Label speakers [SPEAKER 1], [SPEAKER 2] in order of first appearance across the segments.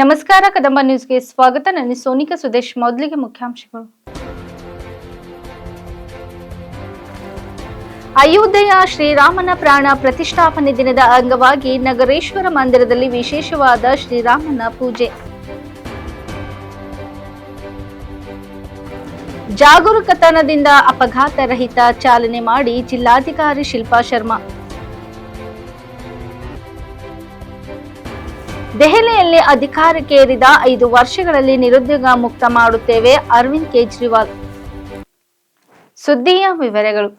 [SPEAKER 1] ನಮಸ್ಕಾರ, ಕದಂಬ ನ್ಯೂಸ್ಗೆ ಸ್ವಾಗತ. ನಾನು ಸೋನಿಕಾ ಸುದೇಶ್, ಮೊದಲಿಗೆ ಮುಖ್ಯಾಂಶಗಳು. ಅಯೋಧ್ಯೆಯ ಶ್ರೀರಾಮನ ಪ್ರಾಣ ಪ್ರತಿಷ್ಠಾಪನೆ ದಿನದ ಅಂಗವಾಗಿ ನಗರೇಶ್ವರ ಮಂದಿರದಲ್ಲಿ ವಿಶೇಷವಾದ ಶ್ರೀರಾಮನ ಪೂಜೆ. ಜಾಗರೂಕತನದಿಂದ ಅಪಘಾತ ರಹಿತ ಚಾಲನೆ ಮಾಡಿ ಜಿಲ್ಲಾಧಿಕಾರಿ ಶಿಲ್ಪಾ ಶರ್ಮಾ. ದೆಹಲಿಯಲ್ಲಿ ಅಧಿಕಾರಕ್ಕೇರಿದ ಐದು ವರ್ಷಗಳಲ್ಲಿ ನಿರುದ್ಯೋಗ ಮುಕ್ತ ಮಾಡುತ್ತೇವೆ ಅರವಿಂದ್ ಕೇಜ್ರಿವಾಲ್. ಸುದ್ದಿಯ ವಿವರಗಳು.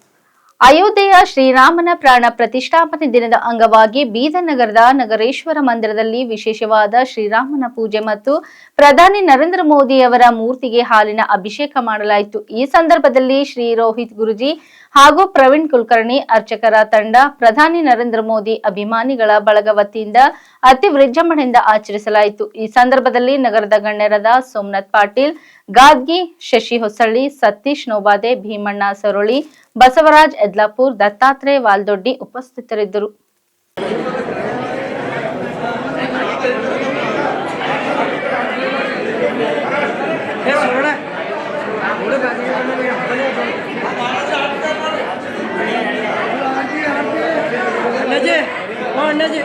[SPEAKER 1] ಅಯೋಧ್ಯೆಯ ಶ್ರೀರಾಮನ ಪ್ರಾಣ ಪ್ರತಿಷ್ಠಾಪನೆ ದಿನದ ಅಂಗವಾಗಿ ಬೀದರ್ ನಗರದ ನಗರೇಶ್ವರ ಮಂದಿರದಲ್ಲಿ ವಿಶೇಷವಾದ ಶ್ರೀರಾಮನ ಪೂಜೆ ಮತ್ತು ಪ್ರಧಾನಿ ನರೇಂದ್ರ ಮೋದಿಯವರ ಮೂರ್ತಿಗೆ ಹಾಲಿನ ಅಭಿಷೇಕ ಮಾಡಲಾಯಿತು. ಈ ಸಂದರ್ಭದಲ್ಲಿ ಶ್ರೀ ರೋಹಿತ್ ಗುರುಜಿ ಹಾಗೂ ಪ್ರವೀಣ್ ಕುಲಕರ್ಣಿ, ಅರ್ಚಕರ ತಂಡ, ಪ್ರಧಾನಿ ನರೇಂದ್ರ ಮೋದಿ ಅಭಿಮಾನಿಗಳ ಬಳಗ ವತಿಯಿಂದ ಅತಿ ವಿಜೃಂಭಣೆಯಿಂದ ಆಚರಿಸಲಾಯಿತು. ಈ ಸಂದರ್ಭದಲ್ಲಿ ನಗರದ ಗಣ್ಯರಾದ ಸೋಮನಾಥ್ ಪಾಟೀಲ್, ಗಾದ್ಗಿ ಶಶಿ ಹೊಸಳ್ಳಿ, ಸತೀಶ್ ನೋಬಾದೆ, ಭೀಮಣ್ಣ ಸರೋಳಿ, ಬಸವರಾಜ್ ಎದ್ಲಾಪುರ್, ದತ್ತಾತ್ರೇಯ ವಾಲ್ದೊಡ್ಡಿ ಉಪಸ್ಥಿತರಿದ್ದರು.
[SPEAKER 2] નજે પણ
[SPEAKER 3] નજે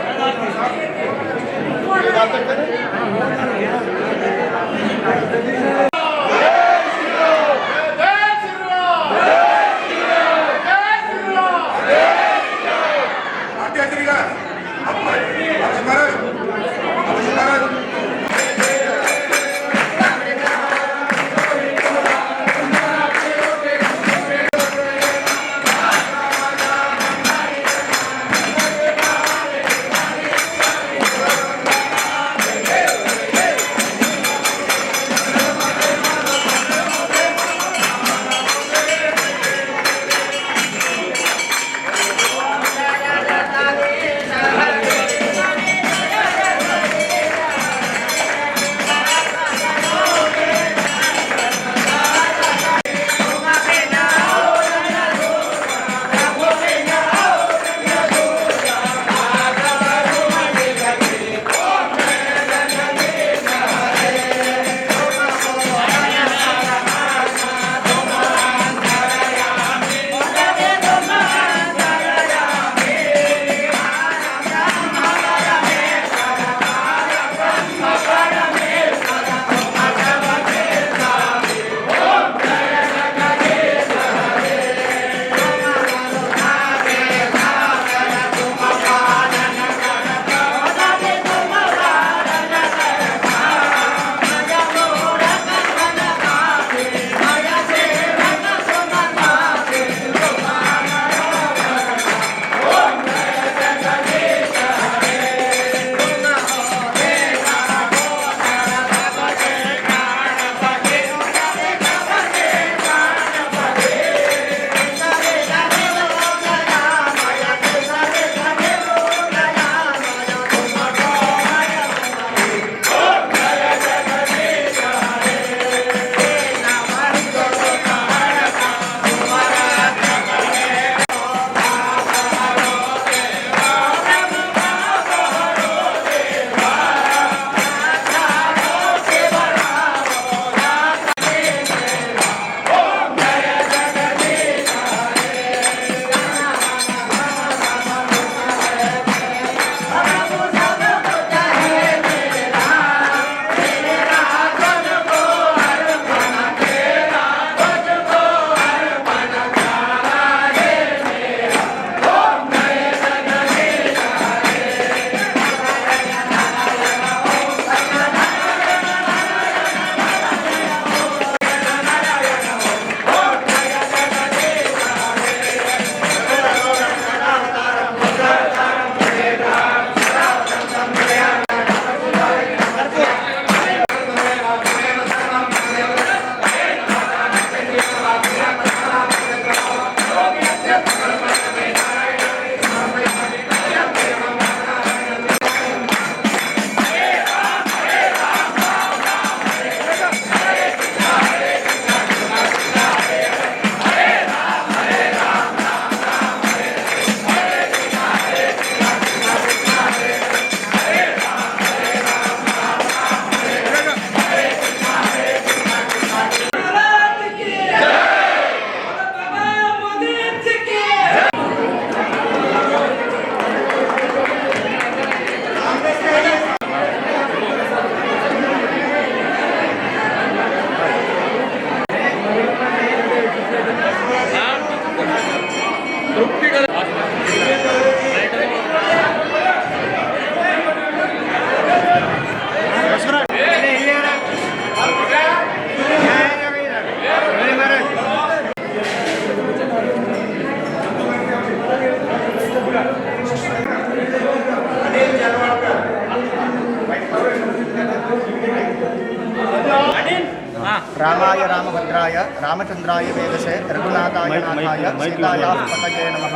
[SPEAKER 4] ರಾಮಚಂದ್ರಾಯ ವೇದಸೆ ರಘುನಾಥಾಯ ನಾಥಾಯ ಸೀತಾಯ ಪತಯೇ ನಮಃ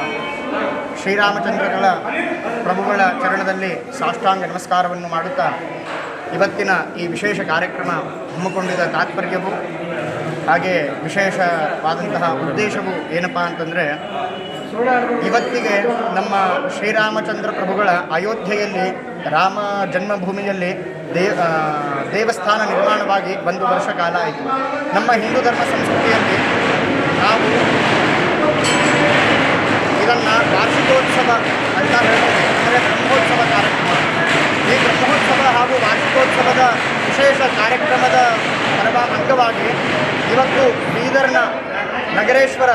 [SPEAKER 4] ಶ್ರೀರಾಮಚಂದ್ರಗಳ ಪ್ರಭುಗಳ ಚರಣದಲ್ಲಿ ಸಾಷ್ಟಾಂಗ ನಮಸ್ಕಾರವನ್ನು ಮಾಡುತ್ತಾ ಇವತ್ತಿನ ಈ ವಿಶೇಷ ಕಾರ್ಯಕ್ರಮ ಹಮ್ಮಿಕೊಂಡಿದ್ದ ತಾತ್ಪರ್ಯವು ಹಾಗೆ ವಿಶೇಷವಾದಂತಹ ಉದ್ದೇಶವು ಏನಪ್ಪ ಅಂತಂದರೆ ಇವತ್ತಿಗೆ ನಮ್ಮ ಶ್ರೀರಾಮಚಂದ್ರ ಪ್ರಭುಗಳ ಅಯೋಧ್ಯೆಯಲ್ಲಿ ರಾಮ ಜನ್ಮಭೂಮಿಯಲ್ಲಿ ದೇ ದೇವಸ್ಥಾನ ನಿರ್ಮಾಣವಾಗಿ ಒಂದು ವರ್ಷ ಕಾಲ ಆಯಿತು. ನಮ್ಮ ಹಿಂದೂ ಧರ್ಮ ಸಂಸ್ಕೃತಿಯಲ್ಲಿ ನಾವು ಇದನ್ನು ವಾರ್ಷಿಕೋತ್ಸವ ಅಂತ ಹೇಳ್ತೀವಿ. ಅಂದರೆ ಬ್ರಹ್ಮೋತ್ಸವ ಕಾರ್ಯಕ್ರಮ. ಈ ಬ್ರಹ್ಮೋತ್ಸವ ಹಾಗೂ ವಾರ್ಷಿಕೋತ್ಸವದ ವಿಶೇಷ ಕಾರ್ಯಕ್ರಮದ ಪರವಾ ಅಂಗವಾಗಿ ಇವತ್ತು ಬೀದರ್ನ ನಗರೇಶ್ವರ,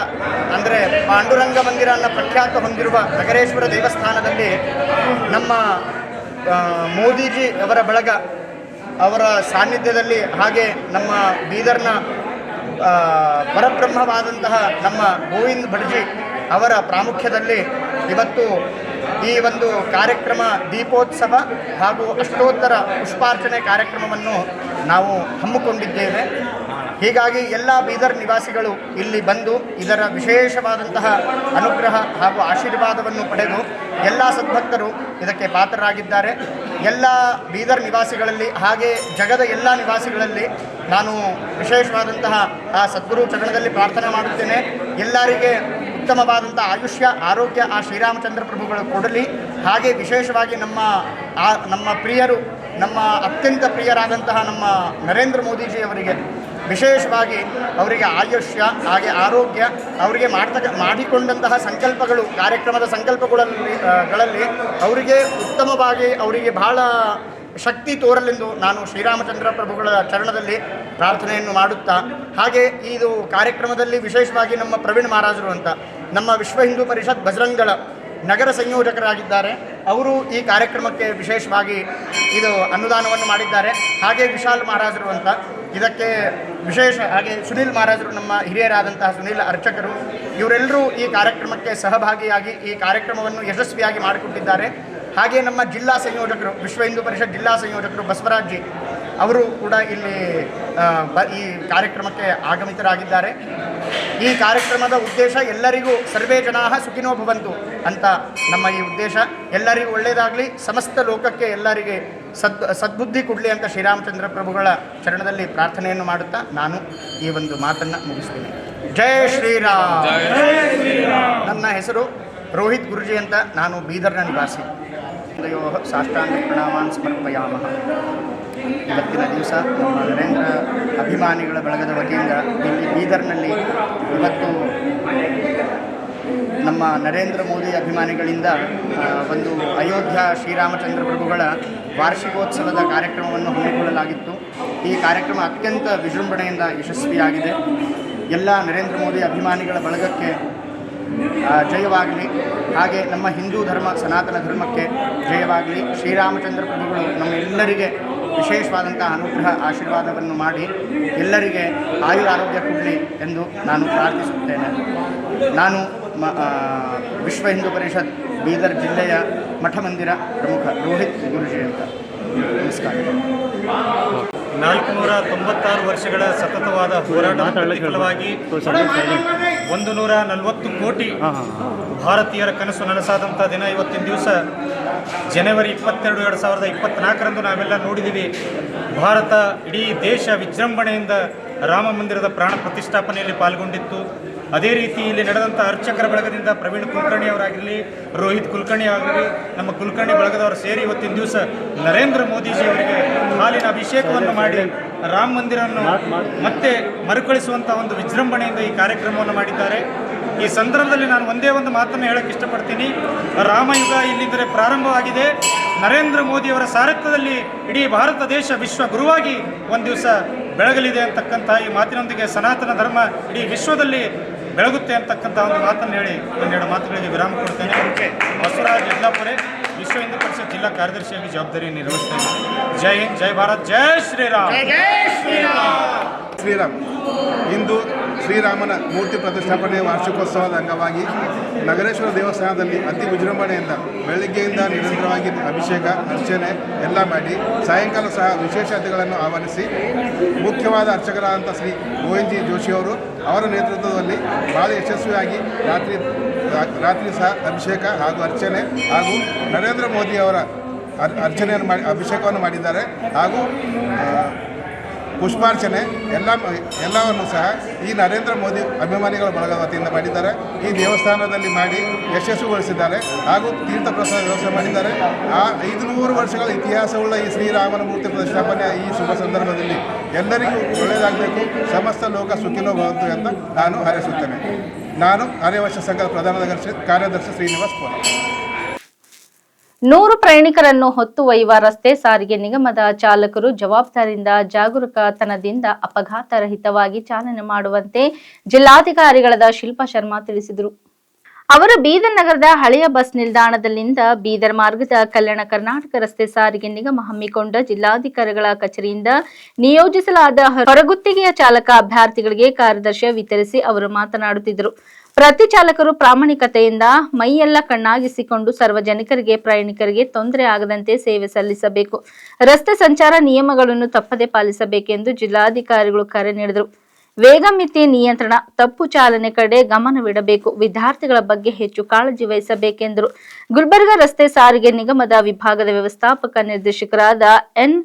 [SPEAKER 4] ಅಂದರೆ ಪಾಂಡುರಂಗ ಮಂದಿರ ಅನ್ನೋ ಪ್ರಖ್ಯಾತ ಹೊಂದಿರುವ ನಗರೇಶ್ವರ ದೇವಸ್ಥಾನದಲ್ಲಿ ನಮ್ಮ ಮೋದಿಜಿ ಅವರ ಬಳಗ ಅವರ ಸಾನ್ನಿಧ್ಯದಲ್ಲಿ ಹಾಗೆ ನಮ್ಮ ಬೀದರ್ನ ಪರಬ್ರಹ್ಮವಾದಂತಹ ನಮ್ಮ ಗೋವಿಂದ್ ಭಟ್ಜಿ ಅವರ ಪ್ರಾಮುಖ್ಯದಲ್ಲಿ ಇವತ್ತು ಈ ಒಂದು ಕಾರ್ಯಕ್ರಮ ದೀಪೋತ್ಸವ ಹಾಗೂ ಅಷ್ಟೋತ್ತರ ಪುಷ್ಪಾರ್ಚನೆ ಕಾರ್ಯಕ್ರಮವನ್ನು ನಾವು ಹಮ್ಮಿಕೊಂಡಿದ್ದೇವೆ. ಹೀಗಾಗಿ ಎಲ್ಲ ಬೀದರ್ ನಿವಾಸಿಗಳು ಇಲ್ಲಿ ಬಂದು ಇದರ ವಿಶೇಷವಾದಂತಹ ಅನುಗ್ರಹ ಹಾಗೂ ಆಶೀರ್ವಾದವನ್ನು ಪಡೆದು ಎಲ್ಲ ಸದ್ಭಕ್ತರು ಇದಕ್ಕೆ ಪಾತ್ರರಾಗಿದ್ದಾರೆ. ಎಲ್ಲ ಬೀದರ್ ನಿವಾಸಿಗಳಲ್ಲಿ ಹಾಗೆ ಜಗದ ಎಲ್ಲ ನಿವಾಸಿಗಳಲ್ಲಿ ನಾನು ವಿಶೇಷವಾದಂತಹ ಆ ಸದ್ಗುರು ಚರಣದಲ್ಲಿ ಪ್ರಾರ್ಥನೆ ಮಾಡುತ್ತೇನೆ. ಎಲ್ಲರಿಗೆ ಉತ್ತಮವಾದಂಥ ಆಯುಷ್ಯ, ಆರೋಗ್ಯ, ಆ ಶ್ರೀರಾಮಚಂದ್ರ ಪ್ರಭುಗಳು ಕೊಡಲಿ. ಹಾಗೆ ವಿಶೇಷವಾಗಿ ನಮ್ಮ ನಮ್ಮ ಪ್ರಿಯರು, ನಮ್ಮ ಅತ್ಯಂತ ಪ್ರಿಯರಾದಂತಹ ನಮ್ಮ ನರೇಂದ್ರ ಮೋದಿಜಿ ಅವರಿಗೆ ವಿಶೇಷವಾಗಿ ಅವರಿಗೆ ಆಯುಷ್ಯ, ಹಾಗೆ ಆರೋಗ್ಯ, ಅವರಿಗೆ ಮಾಡ್ತಕ್ಕ, ಮಾಡಿಕೊಂಡಂತಹ ಸಂಕಲ್ಪಗಳು, ಕಾರ್ಯಕ್ರಮದ ಸಂಕಲ್ಪಗಳಲ್ಲಿ ಗಳಲ್ಲಿ ಅವರಿಗೆ ಉತ್ತಮವಾಗಿ ಅವರಿಗೆ ಬಹಳ ಶಕ್ತಿ ತೋರಲೆಂದು ನಾನು ಶ್ರೀರಾಮಚಂದ್ರ ಪ್ರಭುಗಳ ಚರಣದಲ್ಲಿ ಪ್ರಾರ್ಥನೆಯನ್ನು ಮಾಡುತ್ತಾ, ಹಾಗೆ ಇದು ಕಾರ್ಯಕ್ರಮದಲ್ಲಿ ವಿಶೇಷವಾಗಿ ನಮ್ಮ ಪ್ರವೀಣ್ ಮಹಾರಾಜರು ಅಂತ ನಮ್ಮ ವಿಶ್ವ ಹಿಂದೂ ಪರಿಷತ್ ಬಜರಂಗಳ ನಗರ ಸಂಯೋಜಕರಾಗಿದ್ದಾರೆ. ಅವರು ಈ ಕಾರ್ಯಕ್ರಮಕ್ಕೆ ವಿಶೇಷವಾಗಿ ಇದು ಅನುದಾನವನ್ನು ಮಾಡಿದ್ದಾರೆ. ಹಾಗೆ ವಿಶಾಲ್ ಮಹಾರಾಜರು ಅಂತ. ಇದಕ್ಕೆ ವಿಶೇಷ ಹಾಗೆ ಸುನೀಲ್ ಮಹಾರಾಜರು ನಮ್ಮ ಹಿರಿಯರಾದಂತಹ ಸುನೀಲ್ ಅರ್ಚಕರು, ಇವರೆಲ್ಲರೂ ಈ ಕಾರ್ಯಕ್ರಮಕ್ಕೆ ಸಹಭಾಗಿಯಾಗಿ ಈ ಕಾರ್ಯಕ್ರಮವನ್ನು ಯಶಸ್ವಿಯಾಗಿ ಮಾಡಿಕೊಟ್ಟಿದ್ದಾರೆ. ಹಾಗೆ ನಮ್ಮ ಜಿಲ್ಲಾ ಸಂಯೋಜಕರು, ವಿಶ್ವ ಹಿಂದೂ ಪರಿಷತ್ ಜಿಲ್ಲಾ ಸಂಯೋಜಕರು ಬಸವರಾಜ್ ಜಿ, ಅವರು ಕೂಡ ಇಲ್ಲಿ ಈ ಕಾರ್ಯಕ್ರಮಕ್ಕೆ ಆಗಮಿತರಾಗಿದ್ದಾರೆ. ಈ ಕಾರ್ಯಕ್ರಮದ ಉದ್ದೇಶ ಎಲ್ಲರಿಗೂ ಸರ್ವೇ ಜನಾ ಸುಖಿನೋ ಭವಂತು ಅಂತ ನಮ್ಮ ಈ ಉದ್ದೇಶ. ಎಲ್ಲರಿಗೂ ಒಳ್ಳೆಯದಾಗಲಿ ಸಮಸ್ತ ಲೋಕಕ್ಕೆ ಎಲ್ಲರಿಗೆ ಸದ್ ಸದ್ಬುದ್ಧಿ ಕೊಡಲಿ ಅಂತ ಶ್ರೀರಾಮಚಂದ್ರ ಪ್ರಭುಗಳ ಚರಣದಲ್ಲಿ ಪ್ರಾರ್ಥನೆಯನ್ನು ಮಾಡುತ್ತಾ ನಾನು ಈ ಒಂದು ಮಾತನ್ನು ಮುಗಿಸ್ತೀನಿ. ಜೈ ಶ್ರೀರಾಮ್. ನನ್ನ ಹೆಸರು ರೋಹಿತ್ ಗುರುಜಿ ಅಂತ ನಾನು ಬೀದರ್ನ ನಿವಾಸಿ. ಸಾಷ್ಟಾಂಗ ಪ್ರಣಾಮಾನ್ ಸಮರ್ಪಯಾಮಃ. ಇವತ್ತಿನ ದಿವಸ ನಮ್ಮ ನರೇಂದ್ರ ಅಭಿಮಾನಿಗಳ ಬಳಗದ ವತಿಯಿಂದ ಇಲ್ಲಿ ಬೀದರ್ನಲ್ಲಿ ಇವತ್ತು ನಮ್ಮ ನರೇಂದ್ರ ಮೋದಿ ಅಭಿಮಾನಿಗಳಿಂದ ಒಂದು ಅಯೋಧ್ಯ ಶ್ರೀರಾಮಚಂದ್ರ ಪ್ರಭುಗಳ ವಾರ್ಷಿಕೋತ್ಸವದ ಕಾರ್ಯಕ್ರಮವನ್ನು ಹಮ್ಮಿಕೊಳ್ಳಲಾಗಿತ್ತು. ಈ ಕಾರ್ಯಕ್ರಮ ಅತ್ಯಂತ ವಿಜೃಂಭಣೆಯಿಂದ ಯಶಸ್ವಿಯಾಗಿದೆ. ಎಲ್ಲ ನರೇಂದ್ರ ಮೋದಿ ಅಭಿಮಾನಿಗಳ ಬಳಗಕ್ಕೆ ಜಯವಾಗಲಿ. ಹಾಗೆ ನಮ್ಮ ಹಿಂದೂ ಧರ್ಮ, ಸನಾತನ ಧರ್ಮಕ್ಕೆ ಜಯವಾಗಲಿ. ಶ್ರೀರಾಮಚಂದ್ರ ಪ್ರಭುಗಳು ನಮ್ಮೆಲ್ಲರಿಗೆ ವಿಶೇಷವಾದಂಥ ಅನುಗ್ರಹ, ಆಶೀರ್ವಾದವನ್ನು ಮಾಡಿ ಎಲ್ಲರಿಗೆ ಆಯು ಆರೋಗ್ಯ ಕೊಡಲಿ ಎಂದು ನಾನು ಪ್ರಾರ್ಥಿಸುತ್ತೇನೆ. ನಾನು ವಿಶ್ವ ಹಿಂದೂ ಪರಿಷತ್ ಬೀದರ್ ಜಿಲ್ಲೆಯ ಮಠಮಂದಿರ ಪ್ರಮುಖ ರೋಹಿತ್ ಗುರುಜಿ ಅಂತ. ನಮಸ್ಕಾರ.
[SPEAKER 5] ನಾಲ್ಕುನೂರ ತೊಂಬತ್ತಾರು ವರ್ಷಗಳ ಸತತವಾದ ಹೋರಾಟದ ಫಲವಾಗಿ ಒಂದು ನೂರ ನಲವತ್ತು ಕೋಟಿ ಭಾರತೀಯರ ಕನಸು ನನಸಾದಂಥ ದಿನ ಇವತ್ತಿನ ದಿವಸ ಜನವರಿ ಇಪ್ಪತ್ತೆರಡು ಎರಡು ಸಾವಿರದ ಇಪ್ಪತ್ನಾಲ್ಕರಂದು ನಾವೆಲ್ಲ ನೋಡಿದ್ದೀವಿ. ಭಾರತ ಇಡೀ ದೇಶ ವಿಜೃಂಭಣೆಯಿಂದ ರಾಮ ಮಂದಿರದ ಪ್ರಾಣ ಪ್ರತಿಷ್ಠಾಪನೆಯಲ್ಲಿ ಪಾಲ್ಗೊಂಡಿತ್ತು. ಅದೇ ರೀತಿ ಇಲ್ಲಿ ನಡೆದಂಥ ಅರ್ಚಕರ ಬಳಗದಿಂದ ಪ್ರವೀಣ್ ಕುಲಕರ್ಣಿ ಅವರಾಗಿರಲಿ, ರೋಹಿತ್ ಕುಲಕರ್ಣಿ ಆಗಲಿ, ನಮ್ಮ ಕುಲಕರ್ಣಿ ಬಳಗದವರು ಸೇರಿ ಇವತ್ತಿನ ದಿವಸ ನರೇಂದ್ರ ಮೋದಿಜಿ ಅವರಿಗೆ ಹಾಲಿನ ಅಭಿಷೇಕವನ್ನು ಮಾಡಿ ರಾಮ ಮಂದಿರವನ್ನು ಮತ್ತೆ ಮರುಕಳಿಸುವಂಥ ಒಂದು ವಿಜೃಂಭಣೆಯಿಂದ ಈ ಕಾರ್ಯಕ್ರಮವನ್ನು ಮಾಡಿದ್ದಾರೆ. ಈ ಸಂದರ್ಭದಲ್ಲಿ ನಾನು ಒಂದೇ ಒಂದು ಮಾತನ್ನು ಹೇಳಕ್ಕೆ ಇಷ್ಟಪಡ್ತೀನಿ. ರಾಮಯುಗ ಇಲ್ಲಿದ್ದರೆ ಪ್ರಾರಂಭವಾಗಿದೆ. ನರೇಂದ್ರ ಮೋದಿಯವರ ಸಾರಥ್ಯದಲ್ಲಿ ಇಡೀ ಭಾರತ ದೇಶ ವಿಶ್ವ ಗುರುವಾಗಿ ಒಂದು ದಿವಸ ಬೆಳಗಲಿದೆ ಅಂತಕ್ಕಂಥ ಈ ಮಾತಿನೊಂದಿಗೆ ಸನಾತನ ಧರ್ಮ ಇಡೀ ವಿಶ್ವದಲ್ಲಿ ಬೆಳಗುತ್ತೆ ಅಂತಕ್ಕಂಥ ಒಂದು ಮಾತನ್ನು ಹೇಳಿ ಒಂದೆರಡು ಮಾತುಗಳಿಗೆ ವಿರಾಮ ಕೊಡ್ತೇನೆ. ಬಸವರಾಜ್ ಯಡ್ಲಾಪುರೆ ವಿಶ್ವ ಹಿಂದೂ ಪರಿಷತ್ ಜಿಲ್ಲಾ ಕಾರ್ಯದರ್ಶಿಯಾಗಿ ಜವಾಬ್ದಾರಿ ನಿರ್ವಹಿಸ್ತೇನೆ ಜೈ ಹಿಂದ್ ಜೈ ಭಾರತ್ ಜೈ ಶ್ರೀರಾಮ್.
[SPEAKER 6] ಶ್ರೀರಾಮ್. ಇಂದು ಶ್ರೀರಾಮನ ಮೂರ್ತಿ ಪ್ರತಿಷ್ಠಾಪನೆ ವಾರ್ಷಿಕೋತ್ಸವದ ಅಂಗವಾಗಿ ನಗರೇಶ್ವರ ದೇವಸ್ಥಾನದಲ್ಲಿ ಅತಿ ವಿಜೃಂಭಣೆಯಿಂದ ಬೆಳಗ್ಗೆಯಿಂದ ನಿರಂತರವಾಗಿ ಅಭಿಷೇಕ ಅರ್ಚನೆ ಎಲ್ಲ ಮಾಡಿ ಸಾಯಂಕಾಲ ಸಹ ವಿಶೇಷ ಅತಿಥಿಗಳನ್ನು ಆಹ್ವಾನಿಸಿ ಮುಖ್ಯವಾದ ಅರ್ಚಕರಾದಂಥ ಶ್ರೀ ಗೋವಿಂದಜಿ ಜೋಶಿಯವರು ಅವರ ನೇತೃತ್ವದಲ್ಲಿ ಭಾಳ ಯಶಸ್ವಿಯಾಗಿ ರಾತ್ರಿ ರಾತ್ರಿ ಸಹ ಅಭಿಷೇಕ ಹಾಗೂ ಅರ್ಚನೆ ಹಾಗೂ ನರೇಂದ್ರ ಮೋದಿ ಅವರ ಅರ್- ಅರ್ಚನೆಯನ್ನು ಮಾಡಿ ಅಭಿಷೇಕವನ್ನು ಮಾಡಿದ್ದಾರೆ ಹಾಗೂ ಪುಷ್ಪಾರ್ಚನೆ ಎಲ್ಲ ಎಲ್ಲವನ್ನು ಸಹ ಈ ನರೇಂದ್ರ ಮೋದಿ ಅಭಿಮಾನಿಗಳ ಬಳಗ ವತಿಯಿಂದ ಮಾಡಿದ್ದಾರೆ. ಈ ದೇವಸ್ಥಾನದಲ್ಲಿ ಮಾಡಿ ಯಶಸ್ವಿಗೊಳಿಸಿದ್ದಾರೆ ಹಾಗೂ ತೀರ್ಥ ಪ್ರಸಾದ ವ್ಯವಸ್ಥೆ ಮಾಡಿದ್ದಾರೆ. ಆ ಐದುನೂರು ವರ್ಷಗಳ ಇತಿಹಾಸವುಳ್ಳ ಈ ಶ್ರೀರಾಮನ ಮೂರ್ತಿ ಪ್ರತಿಷ್ಠಾಪನೆ ಈ ಶುಭ ಸಂದರ್ಭದಲ್ಲಿ ಎಲ್ಲರಿಗೂ ಒಳ್ಳೆಯದಾಗಬೇಕು, ಸಮಸ್ತ ಲೋಕ ಸುಖಿನೋ ಭವಂತು ಅಂತ ನಾನು ಹಾರೈಸುತ್ತೇನೆ. ನಾನು ಆರ್ಯವಶ ಸಂಘದ ಪ್ರಧಾನ ಕಾರ್ಯದರ್ಶಿ- ಶ್ರೀನಿವಾಸ್ ಪೋಲ.
[SPEAKER 1] ನೂರು ಪ್ರಯಾಣಿಕರನ್ನು ಹೊತ್ತು ಒಯ್ಯುವ ರಸ್ತೆ ಸಾರಿಗೆ ನಿಗಮದ ಚಾಲಕರು ಜವಾಬ್ದಾರಿಯಿಂದ ಜಾಗರೂಕತನದಿಂದ ಅಪಘಾತ ರಹಿತವಾಗಿ ಚಾಲನೆ ಮಾಡುವಂತೆ ಜಿಲ್ಲಾಧಿಕಾರಿಗಳಾದ ಶಿಲ್ಪಾ ಶರ್ಮಾ ತಿಳಿಸಿದರು. ಅವರು ಬೀದರ್ ನಗರದ ಹಳೆಯ ಬಸ್ ನಿಲ್ದಾಣದಲ್ಲಿಂದ ಬೀದರ್ ಮಾರ್ಗದ ಕಲ್ಯಾಣ ಕರ್ನಾಟಕ ರಸ್ತೆ ಸಾರಿಗೆ ನಿಗಮ ಹಮ್ಮಿಕೊಂಡ ಜಿಲ್ಲಾಧಿಕಾರಿಗಳ ಕಚೇರಿಯಿಂದ ನಿಯೋಜಿಸಲಾದ ಹೊರಗುತ್ತಿಗೆಯ ಚಾಲಕ ಅಭ್ಯರ್ಥಿಗಳಿಗೆ ಕಾರ್ಯದರ್ಶಿ ವಿತರಿಸಿ ಅವರು ಮಾತನಾಡುತ್ತಿದ್ದರು. ಪ್ರತಿ ಚಾಲಕರು ಪ್ರಾಮಾಣಿಕತೆಯಿಂದ ಮೈಯೆಲ್ಲ ಕಣ್ಣಾಗಿಸಿಕೊಂಡು ಸಾರ್ವಜನಿಕರಿಗೆ, ಪ್ರಯಾಣಿಕರಿಗೆ ತೊಂದರೆ ಆಗದಂತೆ ಸೇವೆ ಸಲ್ಲಿಸಬೇಕು. ರಸ್ತೆ ಸಂಚಾರ ನಿಯಮಗಳನ್ನು ತಪ್ಪದೆ ಪಾಲಿಸಬೇಕೆಂದು ಜಿಲ್ಲಾಧಿಕಾರಿಗಳು ಕರೆ ನೀಡಿದರು. ವೇಗ ಮಿತಿ ನಿಯಂತ್ರಣ, ತಪ್ಪು ಚಾಲನೆ ಕಡೆ ಗಮನವಿಡಬೇಕು, ವಿದ್ಯಾರ್ಥಿಗಳ ಬಗ್ಗೆ ಹೆಚ್ಚು ಕಾಳಜಿ ವಹಿಸಬೇಕೆಂದರು. ಗುಲ್ಬರ್ಗಾ ರಸ್ತೆ ಸಾರಿಗೆ ನಿಗಮದ ವಿಭಾಗದ ವ್ಯವಸ್ಥಾಪಕ ನಿರ್ದೇಶಕರಾದ ಎನ್.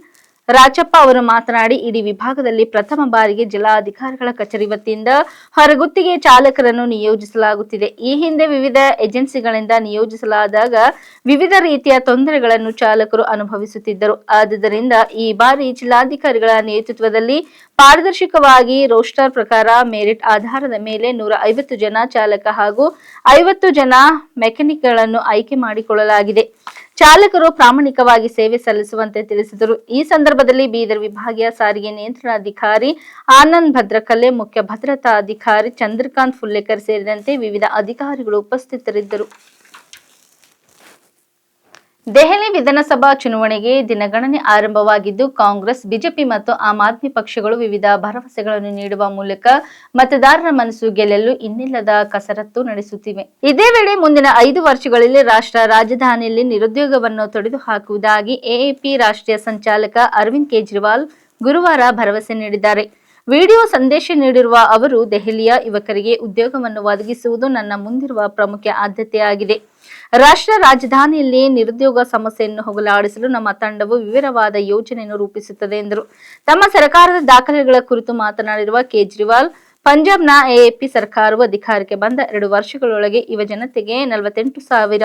[SPEAKER 1] ರಾಜಪ್ಪ ಅವರು ಮಾತನಾಡಿ, ಇಡೀ ವಿಭಾಗದಲ್ಲಿ ಪ್ರಥಮ ಬಾರಿಗೆ ಜಿಲ್ಲಾಧಿಕಾರಿಗಳ ಕಚೇರಿ ವತಿಯಿಂದ ಹೊರಗುತ್ತಿಗೆ ಚಾಲಕರನ್ನು ನಿಯೋಜಿಸಲಾಗುತ್ತಿದೆ. ಈ ಹಿಂದೆ ವಿವಿಧ ಏಜೆನ್ಸಿಗಳಿಂದ ನಿಯೋಜಿಸಲಾದಾಗ ವಿವಿಧ ರೀತಿಯ ತೊಂದರೆಗಳನ್ನು ಚಾಲಕರು ಅನುಭವಿಸುತ್ತಿದ್ದರು. ಆದ್ದರಿಂದ ಈ ಬಾರಿ ಜಿಲ್ಲಾಧಿಕಾರಿಗಳ ನೇತೃತ್ವದಲ್ಲಿ ಪಾರದರ್ಶಕವಾಗಿ ರೋಸ್ಟರ್ ಪ್ರಕಾರ ಮೆರಿಟ್ ಆಧಾರದ ಮೇಲೆ ನೂರ ಐವತ್ತು ಜನ ಚಾಲಕ ಹಾಗೂ ಐವತ್ತು ಜನ ಮೆಕ್ಯಾನಿಕ್ಗಳನ್ನು ಆಯ್ಕೆ ಮಾಡಿಕೊಳ್ಳಲಾಗಿದೆ. ಚಾಲಕರು ಪ್ರಾಮಾಣಿಕವಾಗಿ ಸೇವೆ ಸಲ್ಲಿಸುವಂತೆ ತಿಳಿಸಿದರು. ಈ ಸಂದರ್ಭದಲ್ಲಿ ಬೀದರ್ ವಿಭಾಗೀಯ ಸಾರಿಗೆ ನಿಯಂತ್ರಣಾಧಿಕಾರಿ ಆನಂದ್ ಭದ್ರಕಲ್ಲೆ, ಮುಖ್ಯ ಭದ್ರತಾ ಅಧಿಕಾರಿ ಚಂದ್ರಕಾಂತ್ ಫುಲ್ಲೇಕರ್ ಸೇರಿದಂತೆ ವಿವಿಧ ಅಧಿಕಾರಿಗಳು ಉಪಸ್ಥಿತರಿದ್ದರು. ದೆಹಲಿ ವಿಧಾನಸಭಾ ಚುನಾವಣೆಗೆ ದಿನಗಣನೆ ಆರಂಭವಾಗಿದ್ದು, ಕಾಂಗ್ರೆಸ್, ಬಿಜೆಪಿ ಮತ್ತು ಆಮ್ ಆದ್ಮಿ ಪಕ್ಷಗಳು ವಿವಿಧ ಭರವಸೆಗಳನ್ನು ನೀಡುವ ಮೂಲಕ ಮತದಾರರ ಮನಸ್ಸು ಗೆಲ್ಲಲು ಇನ್ನಿಲ್ಲದ ಕಸರತ್ತು ನಡೆಸುತ್ತಿವೆ. ಇದೇ ವೇಳೆ ಮುಂದಿನ ಐದು ವರ್ಷಗಳಲ್ಲಿ ರಾಷ್ಟ್ರ ರಾಜಧಾನಿಯಲ್ಲಿ ನಿರುದ್ಯೋಗವನ್ನು ತೊಡೆದು ಹಾಕುವುದಾಗಿ ಎಎಪಿ ರಾಷ್ಟ್ರೀಯ ಸಂಚಾಲಕ ಅರವಿಂದ್ ಕೇಜ್ರಿವಾಲ್ ಗುರುವಾರ ಭರವಸೆ ನೀಡಿದ್ದಾರೆ. ವಿಡಿಯೋ ಸಂದೇಶ ನೀಡಿರುವ ಅವರು, ದೆಹಲಿಯ ಯುವಕರಿಗೆ ಉದ್ಯೋಗವನ್ನು ಒದಗಿಸುವುದು ನನ್ನ ಮುಂದಿರುವ ಪ್ರಮುಖ ಆದ್ಯತೆಯಾಗಿದೆ. ರಾಷ್ಟ್ರ ರಾಜಧಾನಿಯಲ್ಲಿ ನಿರುದ್ಯೋಗ ಸಮಸ್ಯೆಯನ್ನು ಹೋಗಲಾಡಿಸಲು ನಮ್ಮ ತಂಡವು ವಿವರವಾದ ಯೋಜನೆಯನ್ನು ರೂಪಿಸುತ್ತದೆ ಎಂದರು. ತಮ್ಮ ಸರ್ಕಾರದ ದಾಖಲೆಗಳ ಕುರಿತು ಮಾತನಾಡಿರುವ ಕೇಜ್ರಿವಾಲ್, ಪಂಜಾಬ್ನ ಎಎಪಿ ಸರ್ಕಾರವು ಅಧಿಕಾರಕ್ಕೆ ಬಂದ ಎರಡು ವರ್ಷಗಳೊಳಗೆ ಯುವ ಜನತೆಗೆ ನಲವತ್ತೆಂಟು ಸಾವಿರ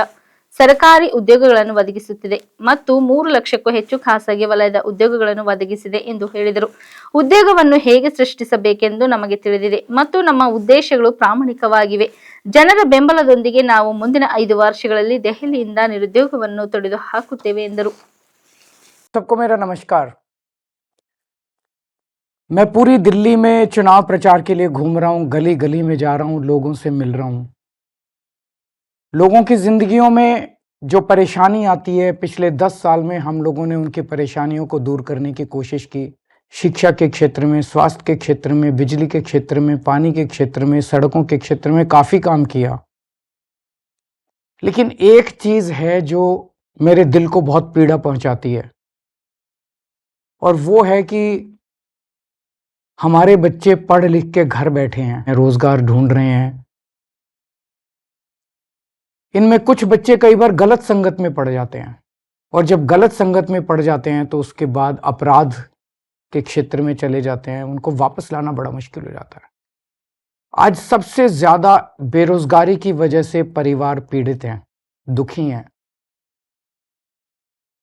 [SPEAKER 1] ಸರ್ಕಾರಿ ಉದ್ಯೋಗಗಳನ್ನು ಒದಗಿಸುತ್ತಿದೆ ಮತ್ತು ಮೂರು ಲಕ್ಷಕ್ಕೂ ಹೆಚ್ಚು ಖಾಸಗಿ ವಲಯದ ಉದ್ಯೋಗಗಳನ್ನು ಒದಗಿಸಿದೆ ಎಂದು ಹೇಳಿದರು. ಉದ್ಯೋಗವನ್ನು ಹೇಗೆ ಸೃಷ್ಟಿಸಬೇಕೆಂದು ನಮಗೆ ತಿಳಿದಿದೆ ಮತ್ತು ನಮ್ಮ ಉದ್ದೇಶಗಳು ಪ್ರಾಮಾಣಿಕವಾಗಿವೆ. ಜನರ ಬೆಂಬಲದೊಂದಿಗೆ ನಾವು ಮುಂದಿನ ಐದು ವರ್ಷಗಳಲ್ಲಿ ದೆಹಲಿಯಿಂದ ನಿರುದ್ಯೋಗವನ್ನು ತೊಡೆದು ಹಾಕುತ್ತೇವೆ ಎಂದರು
[SPEAKER 7] सबको मेरा नमस्कार मैं पूरी दिल्ली में चुनाव प्रचार के लिए घूम रहा हूँ गली गली में जा रहा हूँ लोगों से मिल रहा हूँ लोगों की ज़िंदगियों में जो परेशानी आती है पिछले दस साल में हम लोगों ने उनकी परेशानियों को दूर करने की कोशिश की शिक्षा के क्षेत्र में, स्वास्थ्य के क्षेत्र में, बिजली के क्षेत्र में, पानी के क्षेत्र में, सड़कों के क्षेत्र में काफ़ी काम किया। लेकिन एक चीज़ है जो मेरे दिल को बहुत पीड़ा पहुंचाती है, और वो है कि हमारे बच्चे पढ़ लिख के घर बैठे हैं, रोज़गार ढूंढ रहे हैं। इनमें कुछ बच्चे कई बार गलत संगत में पड़ जाते हैं, और जब गलत संगत में पड़ जाते हैं तो उसके बाद अपराध के क्षेत्र में चले जाते हैं, उनको वापस लाना बड़ा मुश्किल हो जाता है। आज सबसे ज़्यादा बेरोजगारी की वजह से परिवार पीड़ित हैं, दुखी हैं।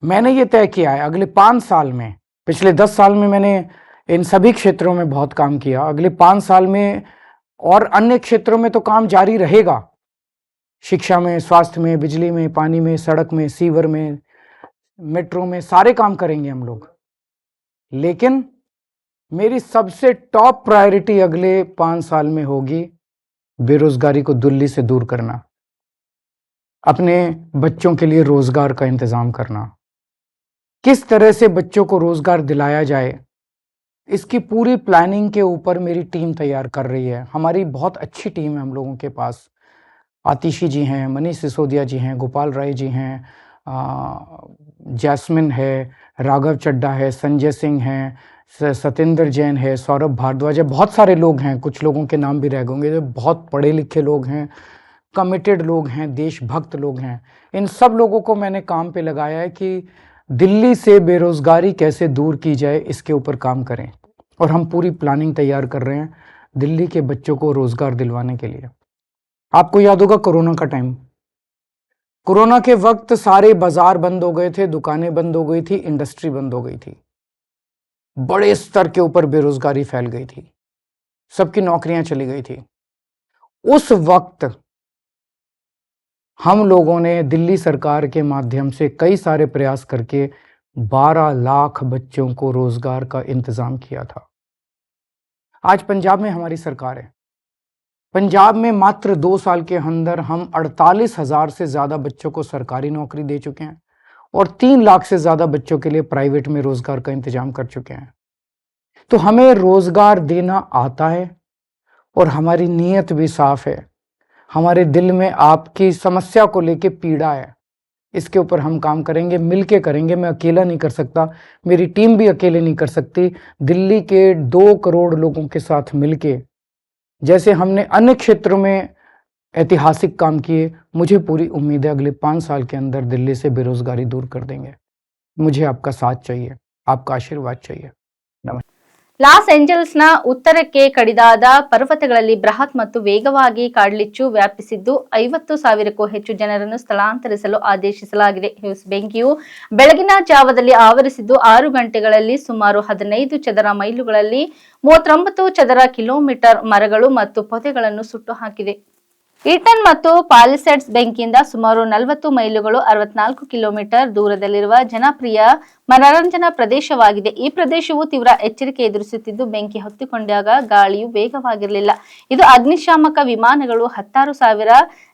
[SPEAKER 7] मैंने ये तय किया है, अगले पाँच साल में, पिछले दस साल में मैंने इन सभी क्षेत्रों में बहुत काम किया, अगले पाँच साल में और अन्य क्षेत्रों में तो काम जारी रहेगा। शिक्षा में, स्वास्थ्य में, बिजली में, पानी में, सड़क में, सीवर में, मेट्रो में, सारे काम करेंगे हम लोग। लेकिन मेरी सबसे टॉप प्रायोरिटी अगले पाँच साल में होगी बेरोजगारी को दिल्ली से दूर करना। अपने बच्चों के लिए रोज़गार का इंतज़ाम करना। किस तरह से बच्चों को रोज़गार दिलाया जाए, इसकी पूरी प्लानिंग के ऊपर मेरी टीम तैयार कर रही है। हमारी बहुत अच्छी टीम है हम लोगों के पास। आतिशी जी हैं, मनीष सिसोदिया जी हैं, गोपाल राय जी हैं जैस्मिन है, राघव चड्डा है, संजय सिंह हैं सतेंद्र जैन है, सौरभ भारद्वाज है, बहुत सारे लोग हैं, कुछ लोगों के नाम भी रह गए जो बहुत पढ़े लिखे लोग हैं कमिटेड लोग हैं, देशभक्त लोग हैं। इन सब लोगों को मैंने काम पे लगाया है कि दिल्ली से बेरोज़गारी कैसे दूर की जाए, इसके ऊपर काम करें। और हम पूरी प्लानिंग तैयार कर रहे हैं दिल्ली के बच्चों को रोज़गार दिलवाने के लिए। आपको याद होगा कोरोना का टाइम कोरोना के वक्त सारे बाज़ार बंद हो गए थे, दुकानें बंद हो गई थी इंडस्ट्री बंद हो गई थी। बड़े स्तर के ऊपर बेरोजगारी फैल गई थी। सबकी नौकरियाँ चली गई थी। उस वक्त हम लोगों ने दिल्ली सरकार के माध्यम से कई सारे प्रयास करके 12 लाख बच्चों को रोज़गार का इंतज़ाम किया था। आज पंजाब में हमारी सरकार है। पंजाब में मात्र दो साल के अंदर हम अड़तालीस हज़ार से ज़्यादा बच्चों को सरकारी नौकरी दे चुके हैं और तीन लाख से ज़्यादा बच्चों के लिए प्राइवेट में रोज़गार का इंतज़ाम कर चुके हैं। तो हमें रोज़गार देना आता है और हमारी नीयत भी साफ़ है। हमारे दिल में आपकी समस्या को लेके पीड़ा है। इसके ऊपर हम काम करेंगे, मिलके करेंगे। मैं अकेला नहीं कर सकता, मेरी टीम भी अकेले नहीं कर सकती। दिल्ली के दो करोड़ लोगों के साथ मिलके जैसे हमने अन्य क्षेत्रों में ऐतिहासिक काम किए, मुझे पूरी उम्मीद है अगले पाँच साल के अंदर दिल्ली से बेरोजगारी दूर कर देंगे। मुझे आपका साथ चाहिए, आपका आशीर्वाद चाहिए।
[SPEAKER 1] ಲಾಸ್ ಏಂಜಲ್ಸ್ನ ಉತ್ತರಕ್ಕೆ ಕಡಿದಾದ ಪರ್ವತಗಳಲ್ಲಿ ಬೃಹತ್ ಮತ್ತು ವೇಗವಾಗಿ ಕಾಡ್ಲಿಚ್ಚು ವ್ಯಾಪಿಸಿದ್ದು ಐವತ್ತು ಸಾವಿರಕ್ಕೂ ಹೆಚ್ಚು ಜನರನ್ನು ಸ್ಥಳಾಂತರಿಸಲು ಆದೇಶಿಸಲಾಗಿದೆ. ಹ್ಯೂಸ್ ಬೆಂಕಿಯು ಬೆಳಗಿನ ಜಾವದಲ್ಲಿ ಆವರಿಸಿದ್ದು ಆರು ಗಂಟೆಗಳಲ್ಲಿ ಸುಮಾರು ಹದಿನೈದು ಚದರ ಮೈಲುಗಳಲ್ಲಿ ಮೂವತ್ತೊಂಬತ್ತು ಚದರ ಕಿಲೋಮೀಟರ್ ಮರಗಳು ಮತ್ತು ಪೊದೆಗಳನ್ನು ಸುಟ್ಟು ಹಾಕಿದೆ ಇಟನ್ ಮತ್ತು ಪಾಲಿಸೆಟ್ಸ್ ಬೆಂಕಿಯಿಂದ ಸುಮಾರು ನಲವತ್ತು ಮೈಲುಗಳು ಅರವತ್ನಾಲ್ಕು ಕಿಲೋಮೀಟರ್ ದೂರದಲ್ಲಿರುವ ಜನಪ್ರಿಯ ಮನರಂಜನಾ ಪ್ರದೇಶವಾಗಿದೆ. ಈ ಪ್ರದೇಶವು ತೀವ್ರ ಎಚ್ಚರಿಕೆ ಎದುರಿಸುತ್ತಿದ್ದು, ಬೆಂಕಿ ಹೊತ್ತಿಕೊಂಡಾಗ ಗಾಳಿಯು ವೇಗವಾಗಿರಲಿಲ್ಲ. ಇದು ಅಗ್ನಿಶಾಮಕ ವಿಮಾನಗಳು ಹತ್ತಾರು ಸಾವಿರ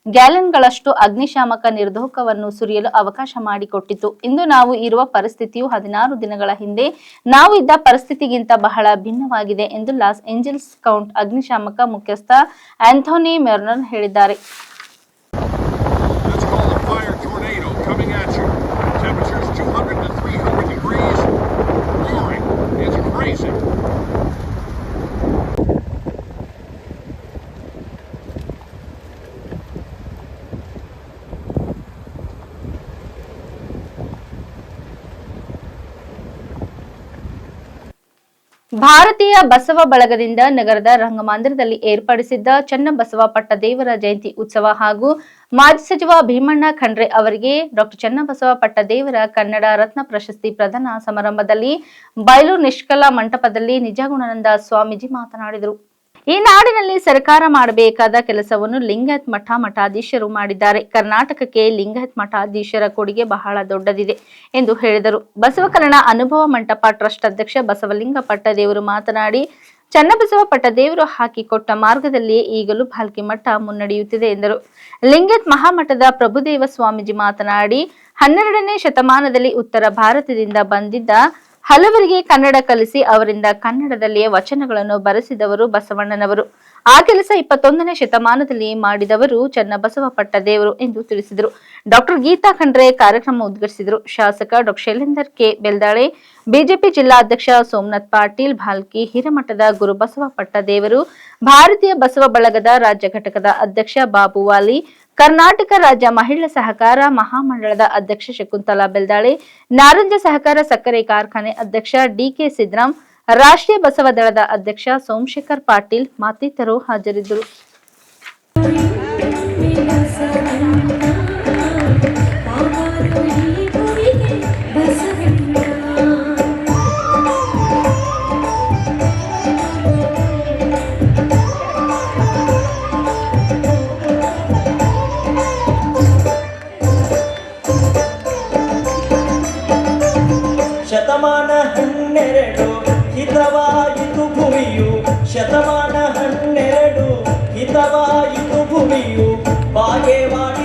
[SPEAKER 1] ಗ್ಯಾಲನ್ಗಳಷ್ಟು ಅಗ್ನಿಶಾಮಕ ನಿರ್ಧೋಕವನ್ನು ಸುರಿಯಲು ಅವಕಾಶ ಮಾಡಿಕೊಟ್ಟಿತು ಇಂದು ನಾವು ಇರುವ ಪರಿಸ್ಥಿತಿಯು ಹದಿನಾರು ದಿನಗಳ ಹಿಂದೆ ನಾವು ಇದ್ದ ಪರಿಸ್ಥಿತಿಗಿಂತ ಬಹಳ ಭಿನ್ನವಾಗಿದೆ ಎಂದು ಲಾಸ್ ಏಂಜಲ್ಸ್ ಕೌಂಟ್ ಅಗ್ನಿಶಾಮಕ ಮುಖ್ಯಸ್ಥ ಆಂಥೋನಿ ಮೆರ್ನರ್ ಹೇಳಿದ್ದಾರೆ.
[SPEAKER 8] freezing.
[SPEAKER 1] ಭಾರತೀಯ ಬಸವ ಬಳಗದಿಂದ ನಗರದ ರಂಗಮಂದಿರದಲ್ಲಿ ಏರ್ಪಡಿಸಿದ್ದ ಚನ್ನಬಸವ ಪಟ್ಟದೇವರ ಜಯಂತಿ ಉತ್ಸವ ಹಾಗೂ ಮಾಜಿ ಸಚಿವ ಭೀಮಣ್ಣ ಖಂಡ್ರೆ ಅವರಿಗೆ ಡಾಕ್ಟರ್ ಚನ್ನಬಸವ ಪಟ್ಟದೇವರ ಕನ್ನಡ ರತ್ನ ಪ್ರಶಸ್ತಿ ಪ್ರದಾನ ಸಮಾರಂಭದಲ್ಲಿ ಬಯಲು ನಿಷ್ಕಲ ಮಂಟಪದಲ್ಲಿ ನಿಜಗುಣಾನಂದ ಸ್ವಾಮೀಜಿ ಮಾತನಾಡಿದರು. ಈ ನಾಡಿನಲ್ಲಿ ಸರ್ಕಾರ ಮಾಡಬೇಕಾದ ಕೆಲಸವನ್ನು ಲಿಂಗಾಯತ್ ಮಠ ಮಠಾಧೀಶರು ಮಾಡಿದ್ದಾರೆ. ಕರ್ನಾಟಕಕ್ಕೆ ಲಿಂಗಾಯತ್ ಮಠಾಧೀಶರ ಕೊಡುಗೆ ಬಹಳ ದೊಡ್ಡದಿದೆ ಎಂದು ಹೇಳಿದರು. ಬಸವಕಲ್ಯಾಣ ಅನುಭವ ಮಂಟಪ ಟ್ರಸ್ಟ್ ಅಧ್ಯಕ್ಷ ಬಸವಲಿಂಗ ಪಟ್ಟದೇವರು ಮಾತನಾಡಿ, ಚನ್ನಬಸವ ಪಟ್ಟದೇವರು ಹಾಕಿಕೊಟ್ಟ ಮಾರ್ಗದಲ್ಲಿಯೇ ಈಗಲೂ ಭಾಲ್ಕಿ ಮಠ ಮುನ್ನಡೆಯುತ್ತಿದೆ ಎಂದರು. ಲಿಂಗತ್ ಮಹಾಮಠದ ಪ್ರಭುದೇವ ಸ್ವಾಮೀಜಿ ಮಾತನಾಡಿ, ಹನ್ನೆರಡನೇ ಶತಮಾನದಲ್ಲಿ ಉತ್ತರ ಭಾರತದಿಂದ ಬಂದಿದ್ದ ಹಲವರಿಗೆ ಕನ್ನಡ ಕಲಿಸಿ ಅವರಿಂದ ಕನ್ನಡದಲ್ಲಿಯೇ ವಚನಗಳನ್ನು ಬರೆಸಿದವರು ಬಸವಣ್ಣನವರು. ಆ ಕೆಲಸ ಇಪ್ಪತ್ತೊಂದನೇ ಶತಮಾನದಲ್ಲಿ ಮಾಡಿದವರು ಚನ್ನಬಸವ ಪಟ್ಟದೇವರು ಎಂದು ತಿಳಿಸಿದರು. ಡಾಕ್ಟರ್ ಗೀತಾ ಖಂಡ್ರೆ ಕಾರ್ಯಕ್ರಮ ಉದ್ಘಾಟಿಸಿದರು. ಶಾಸಕ doctor Shailendar K. Beldale, BJP ಜಿಲ್ಲಾಧ್ಯಕ್ಷ ಸೋಮನಾಥ್ ಪಾಟೀಲ್, ಭಾಲ್ಕಿ ಹಿರೇಮಠದ ಗುರುಬಸವ ಪಟ್ಟದೇವರು, ಭಾರತೀಯ ಬಸವ ಬಳಗದ ರಾಜ್ಯ ಘಟಕದ ಅಧ್ಯಕ್ಷ ಬಾಬು ವಾಲಿ ಕರ್ನಾಟಕ ರಾಜ್ಯ ಮಹಿಳಾ ಸಹಕಾರ ಮಹಾಮಂಡಳದ ಅಧ್ಯಕ್ಷ ಶಕುಂತಲಾ ಬೆಲ್ದಾಳೆ, ನಾರಂಜ ಸಹಕಾರ ಸಕ್ಕರೆ ಕಾರ್ಖಾನೆ ಅಧ್ಯಕ್ಷ ಡಿಕೆ ಸಿದ್ರಾಮ್ ರಾಷ್ಟ್ರೀಯ ಬಸವ ದಳದ ಅಧ್ಯಕ್ಷ ಸೋಮಶೇಖರ್ ಪಾಟೀಲ್ ಮತ್ತಿತರರು ಹಾಜರಿದ್ದರು.
[SPEAKER 9] ಹನ್ನೆರಡು ಹಿತವಾಯಿತು ಭೂಮಿಯು ಶತಮಾನ ಹನ್ನೆರಡು ಹಿತವಾಯಿತು ಭೂಮಿಯು ಬಾಗೇವಾಡಿಯ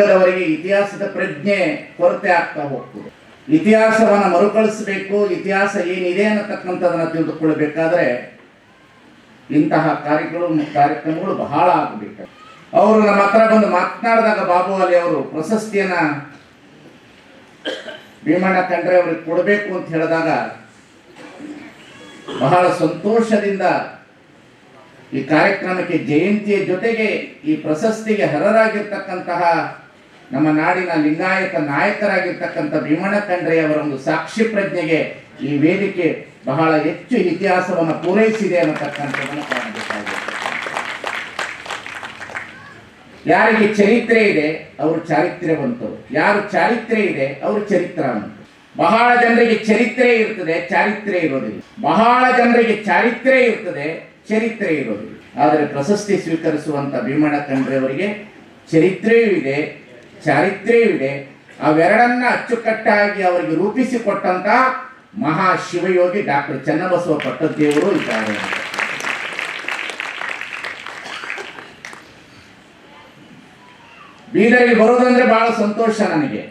[SPEAKER 10] ಜನಾಂಗದವರಿಗೆ ಇತಿಹಾಸದ ಪ್ರಜ್ಞೆ ಕೊರತೆ ಆಗ್ತಾ ಹೋಗ್ತದೆ. ಇತಿಹಾಸವನ್ನು ಮರುಕಳಿಸಬೇಕು, ಇತಿಹಾಸ ಏನಿದೆ ಅನ್ನತಕ್ಕಂಥದನ್ನು ತಿಳಿದುಕೊಳ್ಬೇಕಾದ್ರೆ ಇಂತಹ ಕಾರ್ಯಗಳು, ಕಾರ್ಯಕ್ರಮಗಳು ಬಹಳ ಆಗಬೇಕು. ಅವರು ನಮ್ಮ ಹತ್ರ ಬಂದು ಮಾತನಾಡಿದಾಗ ಬಾಬು ಅಲಿ ಅವರು ಪ್ರಶಸ್ತಿಯನ್ನ ಭೀಮಣ್ಣ ಖಂಡ್ರೆ ಅವ್ರಿಗೆ ಕೊಡಬೇಕು ಅಂತ ಹೇಳಿದಾಗ ಬಹಳ ಸಂತೋಷದಿಂದ ಈ ಕಾರ್ಯಕ್ರಮಕ್ಕೆ ಜಯಂತಿಯ ಜೊತೆಗೆ ಈ ಪ್ರಶಸ್ತಿಗೆ ಹರರಾಗಿರ್ತಕ್ಕಂತಹ ನಮ್ಮ ನಾಡಿನ ಲಿಂಗಾಯತ ನಾಯಕರಾಗಿರ್ತಕ್ಕಂಥ ಭೀಮಣ್ಣ ಖಂಡ್ರೆ ಅವರ ಒಂದು ಸಾಕ್ಷಿ ಪ್ರಜ್ಞೆಗೆ ಈ ವೇದಿಕೆ ಬಹಳ ಹೆಚ್ಚು ಇತಿಹಾಸವನ್ನು ಪೂರೈಸಿದೆ ಅನ್ನತಕ್ಕಂಥದ್ದನ್ನು ಕಾಣಬೇಕಾಗಿದೆ ಯಾರಿಗೆ ಚರಿತ್ರೆ ಇದೆ, ಅವರು ಚಾರಿತ್ರ್ಯವಂತರು. ಯಾರು ಚಾರಿತ್ರ್ಯ ಇದೆ, ಅವರು ಚರಿತ್ರವಂತರು ಬಹಳ ಜನರಿಗೆ ಚರಿತ್ರೆ ಇರ್ತದೆ, ಚಾರಿತ್ರ್ಯ ಇರೋದಿಲ್ಲ. ಬಹಳ ಜನರಿಗೆ ಚಾರಿತ್ರ್ಯ ಇರ್ತದೆ ಚರಿತ್ರೆ ಇರೋದಿಲ್ಲ. ಆದರೆ ಪ್ರಶಸ್ತಿ ಸ್ವೀಕರಿಸುವಂತ ಭೀಮಣ್ಣ ಖಂಡ್ರೆ ಅವರಿಗೆ ಚರಿತ್ರೆಯೂ ಇದೆ ಚಾರಿತ್ರ್ಯವೂ ಇದೆ ಅವೆರಡನ್ನ ಅಚ್ಚುಕಟ್ಟಾಗಿ ಅವರಿಗೆ ರೂಪಿಸಿಕೊಟ್ಟಂತ ಮಹಾ ಶಿವಯೋಗಿ ಡಾಕ್ಟರ್ ಚನ್ನಬಸವ ಪಟ್ಟದೇವರು ಇದ್ದಾರೆ. ಬೀದರಿಗೆ ಬರೋದಂದ್ರೆ ಬಹಳ ಸಂತೋಷ ನನಗೆ.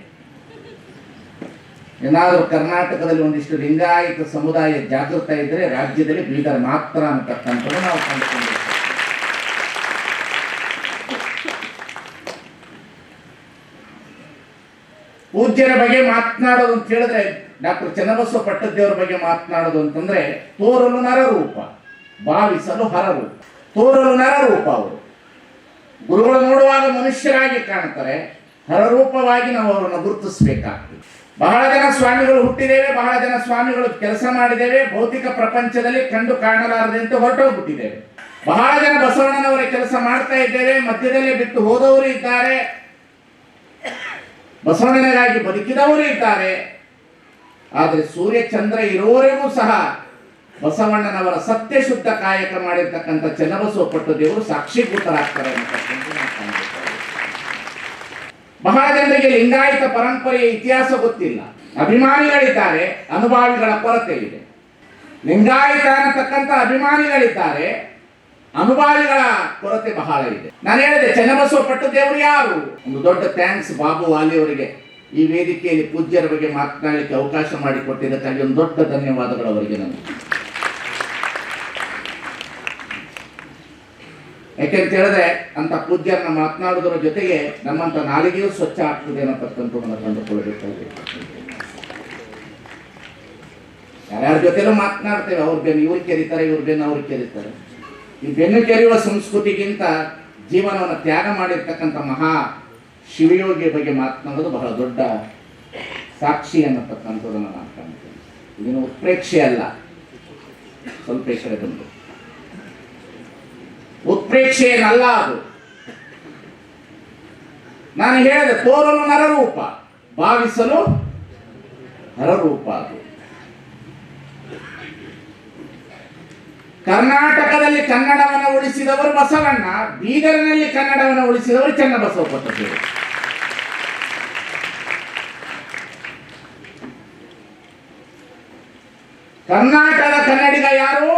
[SPEAKER 10] ಏನಾದರೂ ಕರ್ನಾಟಕದಲ್ಲಿ ಒಂದಿಷ್ಟು ಲಿಂಗಾಯತ ಸಮುದಾಯ ಜಾಗೃತ ಇದ್ರೆ ರಾಜ್ಯದಲ್ಲಿ ಬೀದರ್ ಮಾತ್ರ ಅಂತಕ್ಕಂಥದ್ದು ನಾವು ಕಂಡುಕೊಂಡಿದ್ದೇವೆ. ಪೂಜ್ಯರ ಬಗ್ಗೆ ಮಾತನಾಡೋದು ಅಂತ ಹೇಳಿದ್ರೆ, ಡಾಕ್ಟರ್ ಚನ್ನಬಸವ ಪಟ್ಟದೇವರ ಬಗ್ಗೆ ಮಾತನಾಡೋದು ಅಂತಂದ್ರೆ, ತೋರಲು ನರರೂಪ, ಭಾವಿಸಲು ಹರರೂಪ. ತೋರಲು ನರರೂಪ ಅವರು. ಗುರುಗಳು ನೋಡುವಾಗ ಮನುಷ್ಯರಾಗಿ ಕಾಣ್ತಾರೆ, ಹರರೂಪವಾಗಿ ನಾವು ಅವರನ್ನು ಗುರುತಿಸಬೇಕಾಗ್ತದೆ. ಬಹಳ ಜನ ಸ್ವಾಮಿಗಳು ಹುಟ್ಟಿದ್ದೇವೆ, ಬಹಳ ಜನ ಸ್ವಾಮಿಗಳು ಕೆಲಸ ಮಾಡಿದ್ದೇವೆ, ಭೌತಿಕ ಪ್ರಪಂಚದಲ್ಲಿ ಕಂಡು ಕಾಣಲಾರದಂತೆ ಹೊರಟೋಗ್ಬಿಟ್ಟಿದ್ದೇವೆ. ಬಹಳ ಜನ ಬಸವಣ್ಣನವರ ಕೆಲಸ ಮಾಡ್ತಾ ಇದ್ದೇವೆ, ಮಧ್ಯದಲ್ಲಿ ಬಿಟ್ಟು ಹೋದವರು ಇದ್ದಾರೆ. ಬಸವಣ್ಣನಿಗಾಗಿ ಬದುಕಿದವರು ಇದ್ದಾರೆ. ಆದರೆ ಸೂರ್ಯ ಚಂದ್ರ ಇರೋವರೆಗೂ ಸಹ ಬಸವಣ್ಣನವರ ಸತ್ಯ ಶುದ್ಧ ಕಾಯಕ ಮಾಡಿರ್ತಕ್ಕಂಥ ಚನ್ನಬಸವ ಪಟ್ಟದೇವರು ಸಾಕ್ಷೀಭೂತರಾಗ್ತಾರೆ. ಬಹಳ ಜನರಿಗೆ ಲಿಂಗಾಯತ ಪರಂಪರೆಯ ಇತಿಹಾಸ ಗೊತ್ತಿಲ್ಲ. ಅಭಿಮಾನಿಗಳಿದ್ದಾರೆ, ಅನುಭಾವಿಗಳ ಕೊರತೆ ಇದೆ ಲಿಂಗಾಯತ ಅನ್ನತಕ್ಕಂಥ ಅಭಿಮಾನಿಗಳಿದ್ದಾರೆ ಅನುಭಾವಿಗಳ ಕೊರತೆ ಬಹಳ ಇದೆ. ನಾನು ಹೇಳಿದೆ, ಚನ್ನಬಸವ ಪಟ್ಟದೇವರು ಯಾರು? ಒಂದು ದೊಡ್ಡ ಥ್ಯಾಂಕ್ಸ್ ಬಾಬು ವಾಲಿ ಅವರಿಗೆ. ಈ ವೇದಿಕೆಯಲ್ಲಿ ಪೂಜ್ಯರ ಬಗ್ಗೆ ಮಾತನಾಡಲಿಕ್ಕೆ ಅವಕಾಶ ಮಾಡಿಕೊಟ್ಟಿದ್ದಕ್ಕಾಗಿ ಒಂದು ದೊಡ್ಡ ಧನ್ಯವಾದಗಳು ಅವರಿಗೆ ನನಗೆ ಯಾಕೆಂತ ಹೇಳಿದ್ರೆ ಅಂತ ಪೂಜ್ಯರನ್ನ ಮಾತನಾಡೋದ್ರ ಜೊತೆಗೆ ನಮ್ಮಂತ ನಾಲಿಗೆಯೂ ಸ್ವಚ್ಛ ಆಗ್ತದೆ ಅನ್ನತಕ್ಕಂಥದ್ದನ್ನು ಕಂಡುಕೊಳ್ಳಬೇಕಾಗಿದೆ. ಯಾರ್ಯಾರ ಜೊತೆಲೂ ಮಾತನಾಡ್ತೇವೆ, ಅವ್ರ ಬೆನ್ನು, ಇವ್ರು ಕೆರೀತಾರೆ, ಇವ್ರ ಬೆನ್ನು ಕೆರೀತಾರೆ. ಈ ಬೆನ್ನು ಕೆರೆಯುವ ಸಂಸ್ಕೃತಿಗಿಂತ ಜೀವನವನ್ನು ತ್ಯಾಗ ಮಾಡಿರ್ತಕ್ಕಂಥ ಮಹಾ ಶಿವಯೋಗಿಯ ಬಗ್ಗೆ ಮಾತನಾಡೋದು ಬಹಳ ದೊಡ್ಡ ಸಾಕ್ಷಿ ಅನ್ನತಕ್ಕಂಥದ್ದನ್ನು ನಾನು ಕಾಣ್ತೇನೆ ಇದನ್ನು ಉತ್ಪ್ರೇಕ್ಷೆ ಅಲ್ಲ ಸ್ವಲ್ಪ ಬಂದು. ಉತ್ಪ್ರೇಕ್ಷೆ ಏನಲ್ಲ ಅದು. ನಾನು ಹೇಳಿದೆ, ತೋರಲು ನರರೂಪ, ಭಾವಿಸಲು ನರರೂಪ ಅದು. ಕರ್ನಾಟಕದಲ್ಲಿ ಕನ್ನಡವನ್ನು ಉಳಿಸಿದವರು ಬಸವಣ್ಣ, ಬೀದರ್ನಲ್ಲಿ ಕನ್ನಡವನ್ನು ಉಳಿಸಿದವರು ಚನ್ನಬಸವ ಪಟ್ಟದೇವರು ಕರ್ನಾಟಕದ ಕನ್ನಡಿಗ ಯಾರು?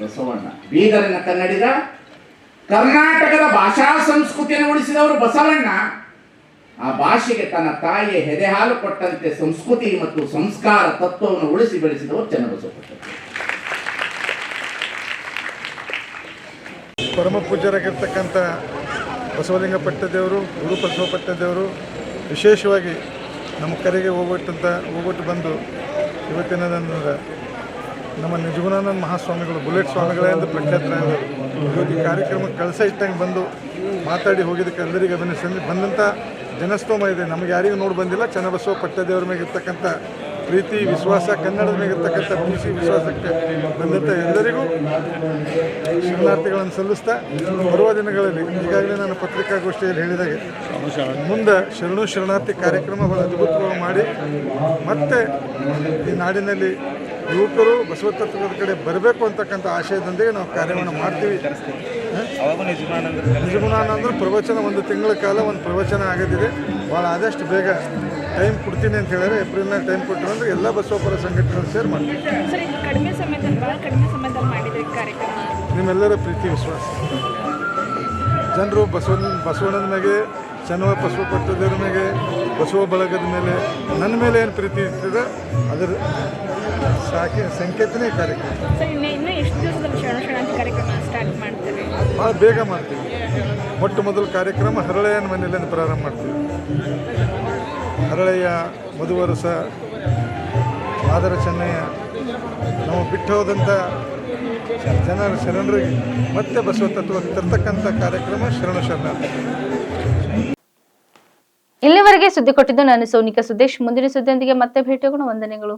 [SPEAKER 10] ಬಸವಣ್ಣ. ಬೀದರಿನ ಕನ್ನಡಿಗ. ಕರ್ನಾಟಕದ ಭಾಷಾ ಸಂಸ್ಕೃತಿಯನ್ನು ಉಳಿಸಿದವರು ಬಸವಣ್ಣ. ಆ ಭಾಷೆಗೆ ತನ್ನ ತಾಯಿಯ ಹೆದೆ ಹಾಲು ಕೊಟ್ಟಂತೆ ಸಂಸ್ಕೃತಿ ಮತ್ತು ಸಂಸ್ಕಾರ ತತ್ವವನ್ನು ಉಳಿಸಿ ಬೆಳೆಸಿದವರು ಚನ್ನಬಸವ ಪಟ್ಟದೇವರು
[SPEAKER 6] ಪರಮ ಪೂಜ್ಯರಾಗಿರ್ತಕ್ಕಂಥ ಬಸವಲಿಂಗ ಪಟ್ಟದೇವರು, ಗುರು ಪಟ್ಟದೇವರು, ವಿಶೇಷವಾಗಿ ನಮ್ಮ ಕರೆಗೆ ಹೋಗ್ಬಿಟ್ಟಂತ ಹೋಗ್ಬಿಟ್ಟು ಬಂದು ಇವತ್ತಿನ ನಮ್ಮ ನಿಜಗುಣಾನಂದ ಮಹಾಸ್ವಾಮಿಗಳು, ಬುಲೆಟ್ ಸ್ವಾಮಿಗಳೇ ಅಂತ ಪ್ರಖ್ಯಾತರಾದರು ಇವತ್ತು ಕಾರ್ಯಕ್ರಮಕ್ಕೆ ಕಳಸ ಇಟ್ಟಂಗೆ ಬಂದು ಮಾತಾಡಿ ಹೋಗಿದ್ದಕ್ಕೆ ಎಲ್ಲರಿಗೂ ಅಭಿನಂದಿಸಿ ಬಂದಂಥ ಜನಸ್ತೋಮ ಇದೆ. ನಮಗೆ ಯಾರಿಗೂ ನೋಡಿ ಬಂದಿಲ್ಲ. ಚನ್ನಬಸವ ಪಟ್ಟದೇವ್ರ ಮೇಲೆ ಇರ್ತಕ್ಕಂಥ ಪ್ರೀತಿ, ವಿಶ್ವಾಸ, ಕನ್ನಡದ ಮೇಲೆ ಇರ್ತಕ್ಕಂಥ ಪ್ರೀತಿ, ವಿಶ್ವಾಸಕ್ಕೆ ಬಂದಂಥ ಎಲ್ಲರಿಗೂ ಶರಣಾರ್ಥಿಗಳನ್ನು ಸಲ್ಲಿಸ್ತಾ ಬರುವ ದಿನಗಳಲ್ಲಿ ಈಗಾಗಲೇ ನಾನು ಪತ್ರಿಕಾಗೋಷ್ಠಿಯಲ್ಲಿ ಹೇಳಿದಾಗೆ ಮುಂದೆ ಶರಣು ಶರಣಾರ್ಥಿ ಕಾರ್ಯಕ್ರಮ ಅದ್ಭುತವಾಗಿ ಮಾಡಿ ಮತ್ತೆ ಈ ನಾಡಿನಲ್ಲಿ ಯುವಕರು ಬಸವ ಕಡೆ ಬರಬೇಕು ಅಂತಕ್ಕಂಥ ಆಶಯದೊಂದಿಗೆ ನಾವು ಕಾರ್ಯವನ್ನು ಮಾಡ್ತೀವಿ. ನಿಜಗುಣಾನಂದ್ರ ಪ್ರವಚನ ಒಂದು ತಿಂಗಳ ಕಾಲ ಒಂದು ಪ್ರವಚನ ಆಗೋದಿದೆ. ಭಾಳ ಆದಷ್ಟು ಬೇಗ ಟೈಮ್ ಕೊಡ್ತೀನಿ ಅಂತ ಹೇಳಿದ್ರೆ ಏಪ್ರಿಲ್ನಾಗ ಟೈಮ್ ಕೊಟ್ಟರು ಅಂದರೆ ಎಲ್ಲ ಬಸವಪರ ಸಂಘಟನೆಗಳು ಸೇರ್ ಮಾಡ್ತೀವಿ
[SPEAKER 11] ಕಡಿಮೆ ಸಮಯದಲ್ಲಿ ಭಾಳ ಕಡಿಮೆ ಸಮಯದಲ್ಲಿ ಮಾಡಿದ್ರಿ ಕಾರ್ಯಕ್ರಮ.
[SPEAKER 6] ನಿಮ್ಮೆಲ್ಲರ ಪ್ರೀತಿ ವಿಶ್ವಾಸ. ಜನರು ಬಸವನ ಬಸವಣ್ಣನ ಮೇಲೆ ಚೆನ್ನವ ಬಸವ ಪಟ್ಟದವ್ರ ಮೇಲೆ ಬಸವ ಬಳಗದ ಮೇಲೆ ನನ್ನ ಮೇಲೆ ಏನು ಪ್ರೀತಿ ಇರ್ತದೆ ಅದರ ಸಾಕೆ ಸಂಕೇತನೇ ಕಾರ್ಯಕ್ರಮ. ಭಾಳ ಬೇಗ ಮಾಡ್ತೀವಿ. ಮೊಟ್ಟ ಮೊದಲು ಕಾರ್ಯಕ್ರಮ ಹರಳೆಯನ ಮನೆಯಲ್ಲಿ ಪ್ರಾರಂಭ ಮಾಡ್ತೀವಿ. ಹರಳೆಯ ಮಧುವರಸ ಆದರ ಚೆನ್ನಯ್ಯ ನಾವು ಬಿಟ್ಟು ಹೋದಂಥ ಜನರ ಶರಣರಿಗೆ ಮತ್ತೆ ಬಸವ ತತ್ವ ತರ್ತಕ್ಕಂಥ ಕಾರ್ಯಕ್ರಮ ಶರಣ ಶರಣ.
[SPEAKER 1] ಇಲ್ಲಿವರೆಗೆ ಸುದ್ದಿ ಕೊಟ್ಟಿದ್ದು ನಾನು ಸೋನಿಕಾ ಸುದೇಶ್. ಮುಂದಿನ ಸುದ್ದಿಯೊಂದಿಗೆ ಮತ್ತೆ ಭೇಟಿಯಾಗೋಣ. ವಂದನೆಗಳು.